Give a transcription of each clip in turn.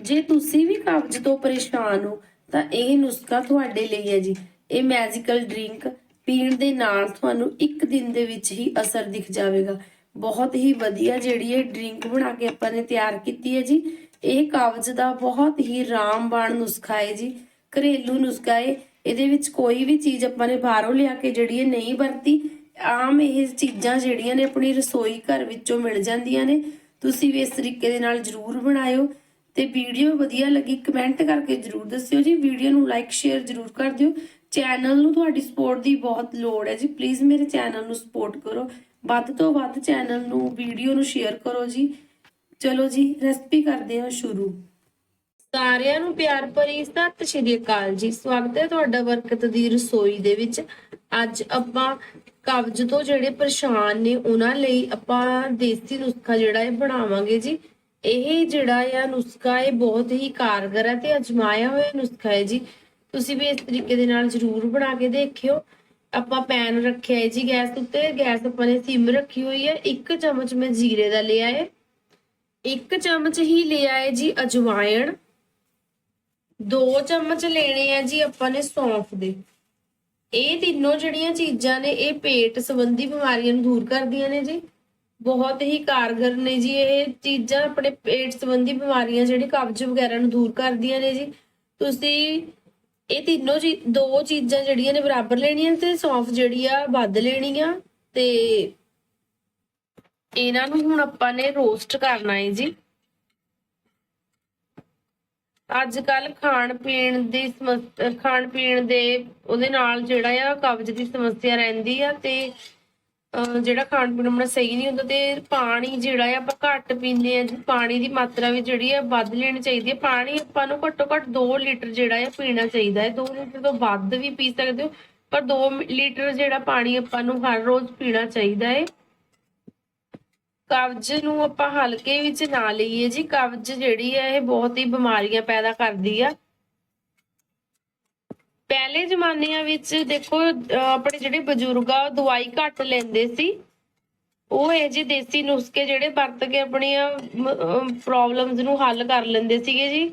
ਜੇ ਤੁਸੀਂ ਵੀ ਕਬਜ਼ ਤੋਂ ਪਰੇਸ਼ਾਨ ਹੋ, ਤਾਂ ਇਹ ਨੁਸਖਾ ਤੁਹਾਡੇ ਲਈ ਹੈ ਜੀ। ਇਹ ਮੈਜੀਕਲ ਡਰਿੰਕ ਪੀਣ ਦੇ ਨਾਲ ਤੁਹਾਨੂੰ ਇੱਕ ਦਿਨ ਦੇ ਵਿੱਚ ਹੀ ਅਸਰ ਦਿਖ ਜਾਵੇਗਾ। ਬਹੁਤ ਹੀ ਵਧੀਆ ਜਿਹੜੀ ਇਹ ਡਰਿੰਕ ਬਣਾ ਕੇ ਆਪਾਂ ਨੇ ਤਿਆਰ ਕੀਤੀ ਹੈ ਜੀ। ਇਹ ਕਬਜ਼ ਦਾ ਬਹੁਤ ਹੀ ਰਾਮਬਾਣ ਨੁਸਖਾ ਹੈ ਜੀ। ਘਰੇਲੂ ਨੁਸਖਾ ਹੈ। ਇਹਦੇ ਵਿੱਚ ਕੋਈ ਵੀ ਚੀਜ਼ ਆਪਾਂ ਨੇ ਬਾਹਰੋਂ ਲਿਆ ਕੇ ਜਿਹੜੀ ਇਹ ਨਹੀਂ ਵਰਤੀ, ਆਮ ਇਹ ਚੀਜ਼ਾਂ ਜਿਹੜੀਆਂ ਨੇ ਆਪਣੀ ਰਸੋਈ ਘਰ ਵਿੱਚੋਂ ਮਿਲ ਜਾਂਦੀਆਂ ਨੇ। ਤੁਸੀਂ ਵੀ ਇਸ ਤਰੀਕੇ ਦੇ ਨਾਲ ਜਰੂਰ ਬਣਾਇਓ। ਤੇ ਵੀਡੀਓ ਵਧੀਆ ਲੱਗੀ ਕਮੈਂਟ ਕਰਕੇ ਜਰੂਰ ਦੱਸਿਓ ਜੀ। ਵੀਡੀਓ ਨੂੰ ਲਾਈਕ ਸ਼ੇਅਰ ਜਰੂਰ ਕਰ ਦਿਓ। ਚੈਨਲ ਨੂੰ ਤੁਹਾਡੀ ਸਪੋਰਟ ਦੀ ਬਹੁਤ ਲੋੜ ਹੈ ਜੀ। ਪਲੀਜ਼ ਮੇਰੇ ਚੈਨਲ ਨੂੰ ਸਪੋਰਟ ਕਰੋ। ਵੱਧ ਤੋਂ ਵੱਧ ਚੈਨਲ ਨੂੰ, ਵੀਡੀਓ ਨੂੰ ਸ਼ੇਅਰ ਕਰੋ ਜੀ। ਚਲੋ ਜੀ ਰੈਸਪੀ ਕਰਦੇ ਹਾਂ ਸ਼ੁਰੂ। ਸਾਰਿਆਂ ਨੂੰ ਪਿਆਰ ਭਰੀ ਸਤਿ ਸ਼੍ਰੀ ਅਕਾਲ ਜੀ। ਸਵਾਗਤ ਹੈ ਤੁਹਾਡਾ ਬਰਕਤ ਦੀ ਰਸੋਈ ਦੇ ਵਿੱਚ। ਅੱਜ ਆਪਾਂ ਕਬਜ਼ ਤੋਂ ਜਿਹੜੇ ਪਰੇਸ਼ਾਨ ਨੇ, ਉਹਨਾਂ ਲਈ ਆਪਾਂ ਦੇਸੀ ਨੁਸਖਾ ਜਿਹੜਾ ਹੈ ਬਣਾਵਾਂਗੇ ਜੀ। ਇਹ ਜਿਹੜਾ ਆ ਨੁਸਖਾ, ਇਹ ਬਹੁਤ ਹੀ ਕਾਰਗਰ ਹੈ ਤੇ ਅਜਮਾਇਆ ਹੋਇਆ ਨੁਸਖਾ ਹੈ ਜੀ। ਤੁਸੀਂ ਵੀ ਇਸ ਤਰੀਕੇ ਦੇ ਨਾਲ ਜ਼ਰੂਰ ਬਣਾ ਕੇ ਦੇਖਿਓ। ਆਪਾਂ ਪੈਨ ਰੱਖਿਆ ਹੈ ਜੀ ਗੈਸ ਉੱਤੇ। ਗੈਸ ਆਪਾਂ ਨੇ ਸਿਮ ਰੱਖੀ ਹੋਈ ਹੈ। ਇੱਕ ਚਮਚ ਮੈਂ ਜੀਰੇ ਦਾ ਲਿਆ ਹੈ। ਇੱਕ ਚਮਚ ਹੀ ਲਿਆ ਹੈ ਜੀ ਅਜਵਾਇਣ। ਦੋ ਚਮਚ ਲੈਣੇ ਆ ਜੀ ਆਪਾਂ ਨੇ ਸੌਂਫ ਦੇ। ਇਹ ਤਿੰਨੋਂ ਜਿਹੜੀਆਂ ਚੀਜ਼ਾਂ ਨੇ, ਇਹ ਪੇਟ ਸੰਬੰਧੀ ਬਿਮਾਰੀਆਂ ਨੂੰ ਦੂਰ ਕਰਦੀਆਂ ਨੇ ਜੀ। ਬਹੁਤ ਹੀ ਕਾਰਗਰ ਨੇ ਜੀ, ਇਹ ਚੀਜ਼ਾਂ ਆਪਣੇ ਪੇਟ ਸੰਬੰਧੀ ਬਿਮਾਰੀਆਂ ਜਿਹੜੀ ਕਬਜ਼ ਵਗੈਰਾ ਨੂੰ ਦੂਰ ਕਰਦੀਆਂ ਨੇ ਜੀ। ਤੁਸੀਂ ਇਹ ਤਿੰਨੋਂ ਜੀ, ਦੋ ਚੀਜ਼ਾਂ ਜਿਹੜੀਆਂ ਨੇ ਬਰਾਬਰ ਲੈਣੀਆਂ ਤੇ ਸੌਂਫ ਜਿਹੜੀ ਆ ਵੱਧ ਲੈਣੀ ਆ ਤੇ ਇਹਨਾਂ ਨੂੰ ਹੁਣ ਆਪਾਂ ਨੇ ਰੋਸਟ ਕਰਨਾ ਹੈ ਜੀ। ਅੱਜ ਕੱਲ ਖਾਣ ਪੀਣ ਦੀ ਸਮੱਸਿਆ ਖਾਣ ਪੀਣ ਦੇ ਉਹਦੇ ਨਾਲ ਜਿਹੜਾ ਆ ਕਬਜ਼ ਦੀ ਸਮੱਸਿਆ ਰਹਿੰਦੀ ਆ ਤੇ ਜਿਹੜਾ ਖਾਣ ਪੀਣ ਆਪਣਾ ਸਹੀ ਨਹੀਂ ਹੁੰਦਾ ਤੇ ਪਾਣੀ ਜਿਹੜਾ ਆ ਆਪਾਂ ਘੱਟ ਪੀਂਦੇ ਆ, ਪਾਣੀ ਦੀ ਮਾਤਰਾ ਵੀ ਜਿਹੜੀ ਆ ਵੱਧ ਲੈਣੀ ਚਾਹੀਦੀ ਹੈ ਪਾਣੀ ਆਪਾਂ ਨੂੰ ਘੱਟੋ ਘੱਟ 2 ਲੀਟਰ ਜਿਹੜਾ ਆ ਪੀਣਾ ਚਾਹੀਦਾ ਹੈ। 2 ਲੀਟਰ ਤੋਂ ਵੱਧ ਵੀ ਪੀ ਸਕਦੇ ਹੋ, ਪਰ 2 ਲੀਟਰ ਜਿਹੜਾ ਪਾਣੀ ਆਪਾਂ ਨੂੰ ਹਰ ਰੋਜ਼ ਪੀਣਾ ਚਾਹੀਦਾ ਹੈ। ਕਬਜ਼ ਨੂੰ ਆਪਾਂ ਹਲਕੇ ਵਿੱਚ ਨਾ ਲਈਏ ਜੀ। ਕਬਜ਼ ਜਿਹੜੀ ਹੈ ਇਹ ਬਹੁਤ ਹੀ ਬਿਮਾਰੀਆਂ ਪੈਦਾ ਕਰਦੀ ਆ। ਪਹਿਲੇ ਜ਼ਮਾਨਿਆਂ ਵਿੱਚ ਦੇਖੋ ਆਪਣੇ ਜਿਹੜੇ ਬਜ਼ੁਰਗ ਆ ਦਵਾਈ ਘੱਟ ਲੈਂਦੇ ਸੀ। ਉਹ ਇਹ ਜੀ ਦੇਸੀ ਨੁਸਖੇ ਜਿਹੜੇ ਵਰਤ ਕੇ ਆਪਣੀਆਂ ਪ੍ਰੋਬਲਮਸ ਨੂੰ ਹੱਲ ਕਰ ਲੈਂਦੇ ਸੀਗੇ ਜੀ।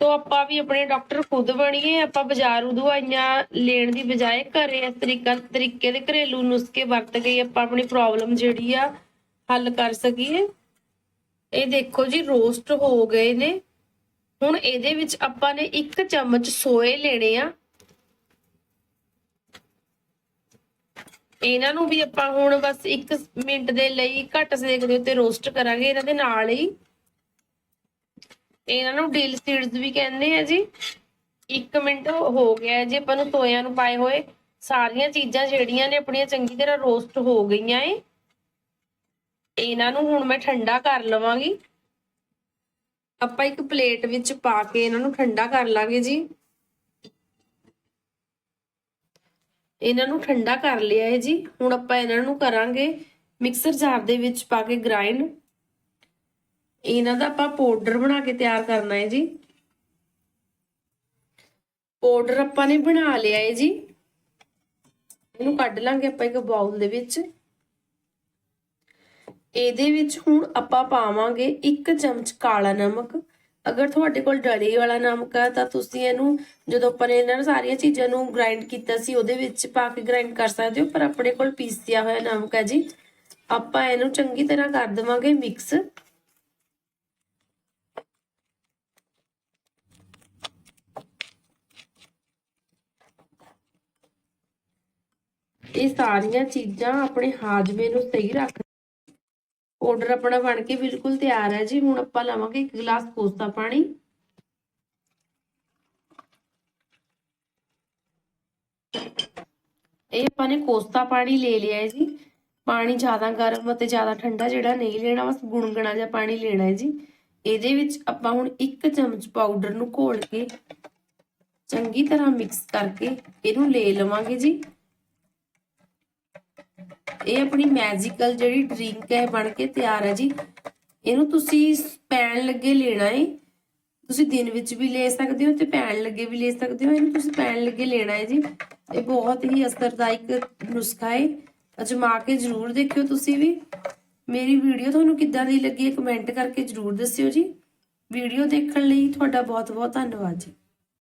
ਤੋ ਆਪਾਂ ਵੀ ਆਪਣੇ ਡਾਕਟਰ ਖੁਦ ਬਣੀਏ, ਆਪਾਂ ਬਾਜ਼ਾਰੂ ਦਵਾਈਆਂ ਲੈਣ ਦੀ ਬਜਾਏ ਘਰੇ ਇਸ ਤਰੀਕਾ, ਤਰੀਕੇ ਦੇ ਘਰੇਲੂ ਨੁਸਖੇ ਵਰਤ ਕੇ ਆਪਾਂ ਆਪਣੀ ਪ੍ਰੋਬਲਮ ਜਿਹੜੀ ਆ, ਹੱਲ ਕਰ ਸਕੀਏ। ਇਹ ਦੇਖੋ ਜੀ ਰੋਸਟ ਹੋ ਗਏ ਨੇ। ਹੁਣ ਇਹਦੇ ਵਿੱਚ ਆਪਾਂ ਨੇ ਇੱਕ ਚਮਚ ਸੋਏ ਲੈਣੇ ਆ। ਇਹਨਾਂ ਨੂੰ ਵੀ ਆਪਾਂ ਹੁਣ ਬਸ 1 ਮਿੰਟ ਦੇ ਲਈ ਘੱਟ ਸੇਕ ਦੇ ਉੱਤੇ ਰੋਸਟ ਕਰਾਂਗੇ, ਇਹਨਾਂ ਦੇ ਨਾਲ ਹੀ। ਇਹਨਾਂ ਨੂੰ ਡੀਲ ਸੀਡਸ ਵੀ ਕਹਿੰਦੇ ਆ ਜੀ। 1 ਮਿੰਟ ਹੋ ਗਿਆ ਜੀ, ਆਪਾਂ ਨੂੰ ਸੋਇਆਂ ਨੂੰ ਪਾਏ ਹੋਏ। ਸਾਰੀਆਂ ਚੀਜ਼ਾਂ ਜਿਹੜੀਆਂ ਨੇ ਆਪਣੀਆਂ ਚੰਗੀ ਤਰ੍ਹਾਂ ਰੋਸਟ ਹੋ ਗਈਆਂ ਏ। ਇਹਨਾਂ ਨੂੰ ਹੁਣ ਮੈਂ ਠੰਡਾ ਕਰ ਲਵਾਂਗੀ। ਆਪਾਂ ਇੱਕ ਪਲੇਟ ਵਿੱਚ ਪਾ ਕੇ ਇਹਨਾਂ ਨੂੰ ਠੰਡਾ ਕਰ ਲਾਂਗੇ ਜੀ। ਇਹਨਾਂ ਨੂੰ ਠੰਡਾ ਕਰ ਲਿਆ ਹੈ ਜੀ। ਹੁਣ ਆਪਾਂ ਇਹਨਾਂ ਨੂੰ ਕਰਾਂਗੇ ਮਿਕਸਰ ਜਾਰ ਦੇ ਵਿੱਚ ਪਾ ਕੇ ਗ੍ਰਾਈਂਡ ਇਹਨਾਂ ਦਾ ਆਪਾਂ ਪਾਊਡਰ ਬਣਾ ਕੇ ਤਿਆਰ ਕਰਨਾ ਹੈ ਜੀ। ਪਾਊਡਰ ਆਪਾਂ ਨੇ ਬਣਾ ਲਿਆ ਹੈ ਜੀ। ਇਹਨੂੰ ਕੱਢ ਲਾਂਗੇ ਆਪਾਂ ਇੱਕ ਬਾਉਲ ਦੇ ਵਿੱਚ। ਇਹਦੇ ਵਿੱਚ ਹੁਣ ਆਪਾਂ ਪਾਵਾਂਗੇ 1 ਚਮਚ ਕਾਲਾ ਨਮਕ। ਅਗਰ ਤੁਹਾਡੇ ਕੋਲ ਡਲੇ ਵਾਲਾ ਨਮਕ ਆ, ਤਾਂ ਤੁਸੀਂ ਇਹਨੂੰ ਜਦੋਂ ਆਪਾਂ ਨੇ ਇਹਨਾਂ ਸਾਰੀਆਂ ਚੀਜ਼ਾਂ ਨੂੰ ਗ੍ਰਾਈਂਡ ਕੀਤਾ ਸੀ, ਉਹਦੇ ਵਿੱਚ ਪਾ ਕੇ ਗ੍ਰਾਈਂਡ ਕਰ ਸਕਦੇ ਹੋ, ਪਰ ਆਪਣੇ ਕੋਲ ਪੀਸਿਆ ਹੋਇਆ ਨਮਕ ਹੈ ਜੀ। ਆਪਾਂ ਇਹਨੂੰ ਚੰਗੀ ਤਰ੍ਹਾਂ ਕਰ ਦੇਵਾਂਗੇ ਮਿਕਸ ਇਹ ਸਾਰੀਆਂ ਚੀਜ਼ਾਂ ਆਪਣੇ ਹਾਜ਼ਮੇ ਨੂੰ ਸਹੀ ਰੱਖ ਆਰਡਰ ਆਪਣਾ ਬਣ ਕੇ ਬਿਲਕੁਲ ਤਿਆਰ ਹੈ ਜੀ। ਹੁਣ ਆਪਾਂ ਲਵਾਂਗੇ ਇੱਕ ਗਲਾਸ ਕੋਸਾ ਪਾਣੀ। ਇਹ ਆਪਾਂ ਨੇ ਕੋਸਾ ਪਾਣੀ ਲੈ ਲਿਆ ਹੈ ਜੀ। ਪਾਣੀ ਜ਼ਿਆਦਾ ਗਰਮ ਅਤੇ ਜ਼ਿਆਦਾ ਠੰਡਾ ਜਿਹੜਾ ਨਹੀਂ ਲੈਣਾ, ਬਸ ਗੁਣਗੁਣਾ ਜਿਹਾ ਪਾਣੀ ਲੈਣਾ ਹੈ ਜੀ। ਇਹਦੇ ਵਿੱਚ ਆਪਾਂ ਹੁਣ ਇੱਕ ਚਮਚ ਪਾਊਡਰ ਨੂੰ ਘੋਲ ਕੇ ਚੰਗੀ ਤਰ੍ਹਾਂ ਮਿਕਸ ਕਰਕੇ ਇਹਨੂੰ ਲੈ ਲਵਾਂਗੇ ਜੀ। ਇਹ ਆਪਣੀ ਮੈਜੀਕਲ ਜਿਹੜੀ ਡਰਿੰਕ ਹੈ ਬਣ ਕੇ ਤਿਆਰ ਹੈ ਜੀ। ਇਹਨੂੰ ਤੁਸੀਂ ਪੈਣ ਲੱਗੇ ਲੈਣਾ ਹੈ ਤੁਸੀਂ ਦਿਨ ਵਿੱਚ ਵੀ ਲੈ ਸਕਦੇ ਹੋ ਤੇ ਪੈਣ ਲੱਗੇ ਵੀ ਲੈ ਸਕਦੇ ਹੋ। ਇਹਨੂੰ ਤੁਸੀਂ ਪੈਣ ਲੱਗੇ ਲੈਣਾ ਹੈ ਜੀ। ਇਹ ਬਹੁਤ ਹੀ ਅਸਰਦਾਇਕ ਨੁਸਖਾ ਹੈ ਅਜਮਾ ਕੇ ਜ਼ਰੂਰ ਦੇਖਿਓ ਤੁਸੀਂ ਵੀ। ਮੇਰੀ ਵੀਡੀਓ ਤੁਹਾਨੂੰ ਕਿੱਦਾਂ ਦੀ ਲੱਗੀ ਹੈ ਕਮੈਂਟ ਕਰਕੇ ਜ਼ਰੂਰ ਦੱਸਿਓ ਜੀ। ਵੀਡੀਓ ਦੇਖਣ ਲਈ ਤੁਹਾਡਾ ਬਹੁਤ ਬਹੁਤ ਧੰਨਵਾਦ ਜੀ।